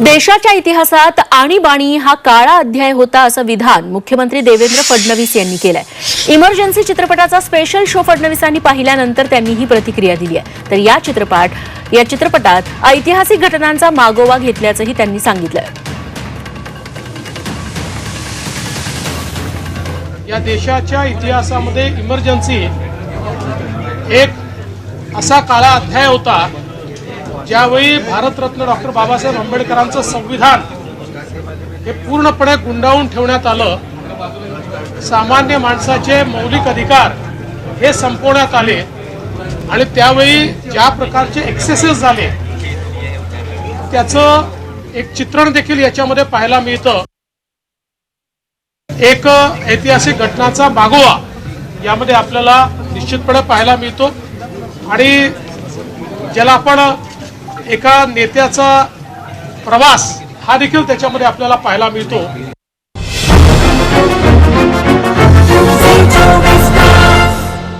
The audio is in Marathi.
देशाच्या इतिहासात आणीबाणी हा काळा अध्याय होता असं विधान मुख्यमंत्री देवेंद्र फडणवीस यांनी केलंय. इमर्जन्सी चित्रपटाचा स्पेशल शो फडणवीसांनी पाहिल्यानंतर त्यांनी ही प्रतिक्रिया दिली आहे. तर या चित्रपट या चित्रपटात ऐतिहासिक घटनांचा मागोवा घेतल्याचंही त्यांनी सांगितलं या देशाच्या इतिहासामध्ये इमर्जन्सी एक असा काळा अध्याय होता ज्यावेळी भारतरत्न डॉक्टर बाबासाहेब आंबेडकरांचं संविधान हे पूर्णपणे गुंडाळून ठेवण्यात आलं सामान्य माणसाचे मौलिक अधिकार हे संपवण्यात आले आणि त्यावेळी ज्या प्रकारचे एक्सेसेस झाले त्याचं एक चित्रण देखील याच्यामध्ये पाहायला मिळतं. एक ऐतिहासिक घटनाचा मागोवा यामध्ये आपल्याला निश्चितपणे पाहायला मिळतो आणि ज्याला आपण एका नेत्याचा प्रवास हा देखील त्याच्यामध्ये आपल्याला पाहायला मिळतो.